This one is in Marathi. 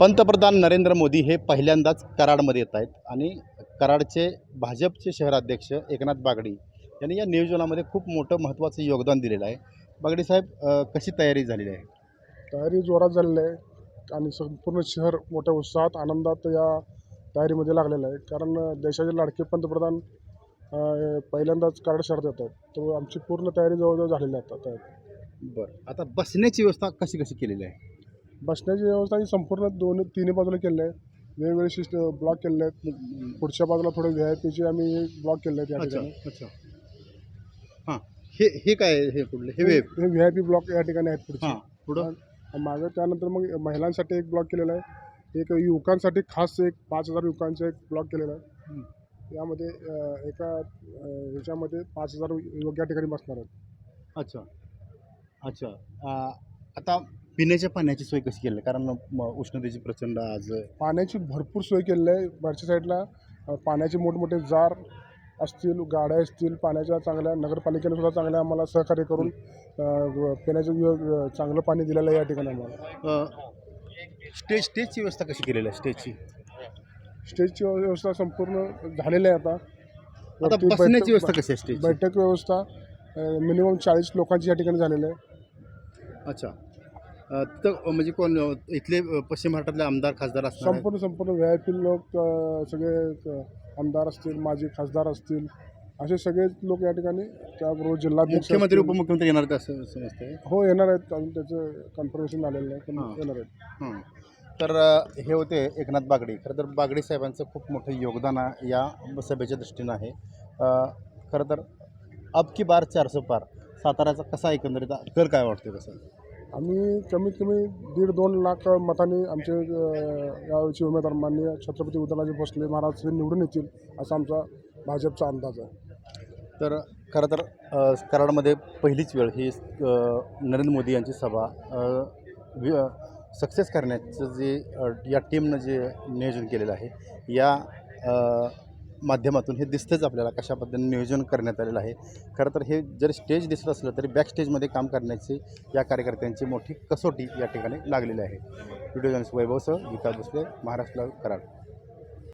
पंतप्रधान नरेंद्र मोदी हे पहिल्यांदाच कराडमध्ये येत आहेत आणि कराडचे भाजपचे शहराध्यक्ष एकनाथ बागडी यांनी या नियोजनामध्ये खूप मोठं महत्त्वाचं योगदान दिलेलं आहे. बागडी साहेब कशी तयारी झालेली आहे? तयारी जोरात झालेली आहे आणि संपूर्ण शहर मोठ्या उत्साहात आनंदात या तयारीमध्ये लागलेलं आहे. कारण देशाचे लाडके पंतप्रधान पहिल्यांदाच कार्ड शहरात येत आहेत. तर आमची पूर्ण तयारी जवळजवळ झालेली आहे आता तयारी. बरं. आता बसण्याची व्यवस्था कशी कशी केलेली आहे? बसण्याची व्यवस्था ही संपूर्ण दोन्ही तिन्ही बाजूला केली आहे. वेगवेगळे शिस्ट ब्लॉक केले आहेत. पुढच्या बाजूला थोडे व्ही आय पीचे आम्ही ब्लॉक केले आहेत या ठिकाणी. अच्छा. हां हे हे काय आहे हे कुठले? हे वेब हे व्ही आय पी ब्लॉक या ठिकाणी आहेत पुढचे. हां पुढं? मागं त्यानंतर मग महिलांसाठी एक ब्लॉक केलेला आहे. एक युवकांसाठी खास एक पाच हजार युवकांचा एक ब्लॉक केलेला आहे. यामध्ये एका ह्याच्यामध्ये पाच हजार युवक या ठिकाणी बसणार आहेत. अच्छा. अच्छा. आता पिण्याच्या पाण्याची सोय कशी केली? आहे? कारण उष्णतेची प्रचंड आज. पाण्याची भरपूर सोय केलेली आहे. वरच्या साईडला पाण्याचे मोठमोठे जार असतील गाड्या असतील पाण्याच्या चांगल्या नगरपालिकेने सुद्धा चांगल्या आम्हाला सहकार्य करून पिण्याचं चांगलं पाणी दिलेलं आहे या ठिकाणी आम्हाला. स्टेज स्टेजची व्यवस्था कशी केलेली आहे स्टेजची? स्टेजची व्यवस्था संपूर्ण झालेली आहे आता. आता बसण्याची व्यवस्था कशी आहे स्टेजची? बैठक व्यवस्था मिनिमम चाळीस लोकांची या ठिकाणी झालेली आहे. अच्छा. तर म्हणजे कोण इथले पश्चिम महाराष्ट्रातले आमदार खासदार आहेत? संपूर्ण संपूर्ण पी लोक अ, सगळे आमदार असतील माजी खासदार असतील असे सगळे लोक या ठिकाणी त्याबरोबर जिल्हाध्यक्ष मुख्यमंत्री असतील. उपमुख्यमंत्री येणार आहेत असं समजतंय हो येणार आहेत अजून त्याचं कन्फर्मेशन झालेलं नाही पण हां. येणार आहेत हं. तर अ, हे होते एकनाथ बागडे खरं तर बागडे साहेबांचं खूप मोठं योगदान आ- या सभेच्या दृष्टीनं आहे अ, खरं तर अब की बार चारसो पार साताऱ्याचा कसा एकंदरीत कल काय वाटतो कसं आम्ही कमीत कमी दीड दोन लाख मतांनी आमचे यावेळीचे उमेदवार माननीय छत्रपती उदयनराजे भोसले महाराज हे निवडून येतील असा आमचा भाजपचा अंदाज आहे. तर खरं तर कराडमध्ये पहिलीच वेळ ही नरेंद्र मोदी यांची सभा सक्सेस करण्याचं जे या टीमनं जे नियोजन केलेलं आहे या माध्यमातून हे दिसतंच आपल्याला कशा पद्धतीने नियोजन करण्यात आलेलं आहे. खरं तर हे जर स्टेज दिसत असलं तरी बॅक स्टेजमध्ये काम करण्याची या कार्यकर्त्यांची मोठी कसोटी या ठिकाणी लागलेली आहे. व्हिडिओ जर्नलिस्ट वैभवसह विकास भोसले महाराष्ट्र कराड.